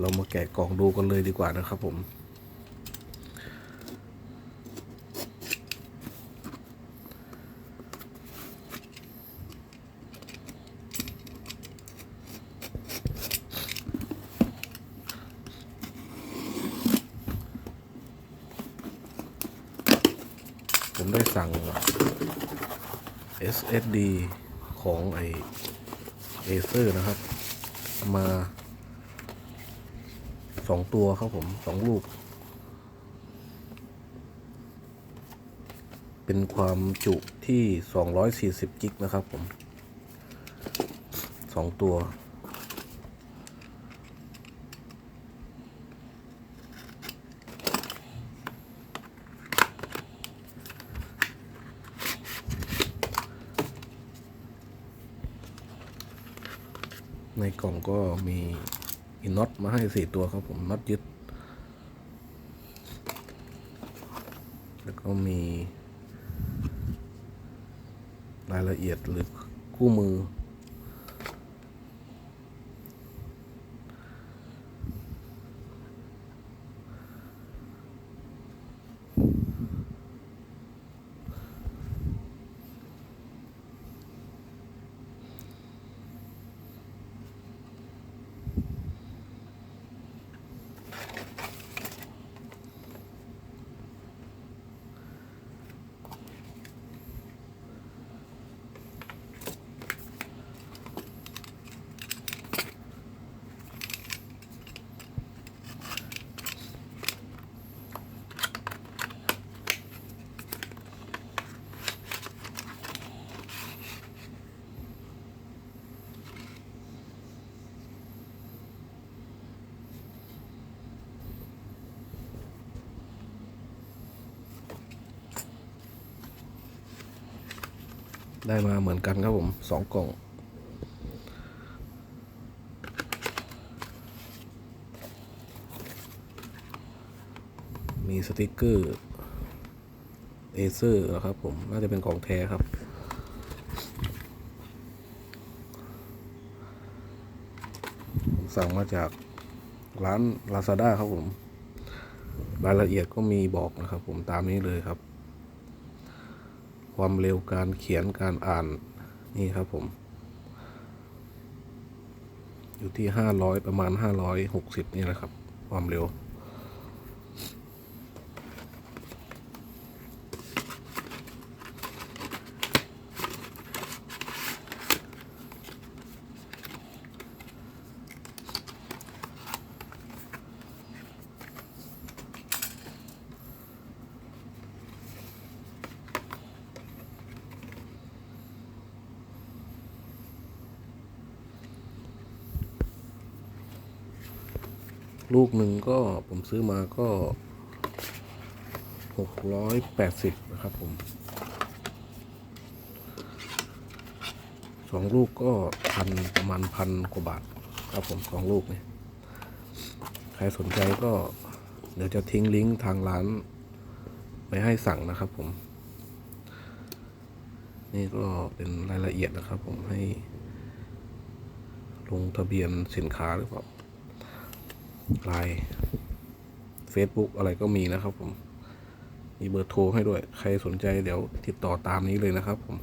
เรามาแกะกล่องดูกันเลยดีกว่านะครับผม ผมได้สั่ง SSD ของไอเอเซอร์นะครับ มา สองตัวครับผมสองลูก เป็นความจุที่240กิกนะครับผมสองตัวในกล่องก็มี อินน็อตมาให้สี่ตัวครับผมน็อตยึด แล้วก็มี รายละเอียดหรือคู่มือ ได้มาเหมือนกันครับผมสองกล่อง มีสติกเกอร์เอเซอร์นะครับผม น่าจะเป็นของแท้ครับ สั่งมาจากร้าน Lazada ครับผม รายละเอียดก็มีบอกนะครับผมตามนี้เลยครับ ความเร็วการเขียนการอ่านนี่ครับผม อยู่ที่ห้าร้อยประมาณห้าร้อยหกสิบนี่แหละครับ ความเร็ว ลูกหนึ่งก็ผมซื้อมาก็หกร้อยแปดสิบนะครับผมสองลูกก็พันประมาณพันกว่าบาทครับผมสองลูกเนี่ยใครสนใจก็เดี๋ยวจะทิ้งลิงก์ทางร้านไว้ให้สั่งนะครับผม นี่ก็เป็นรายละเอียดนะครับผมให้ลงทะเบียนสินค้าหรือเปล่า ไลน์ Facebook อะไรก็มีนะครับผม มีเบอร์โทรให้ด้วย ใครสนใจเดี๋ยวติดต่อตามนี้เลยนะครับผม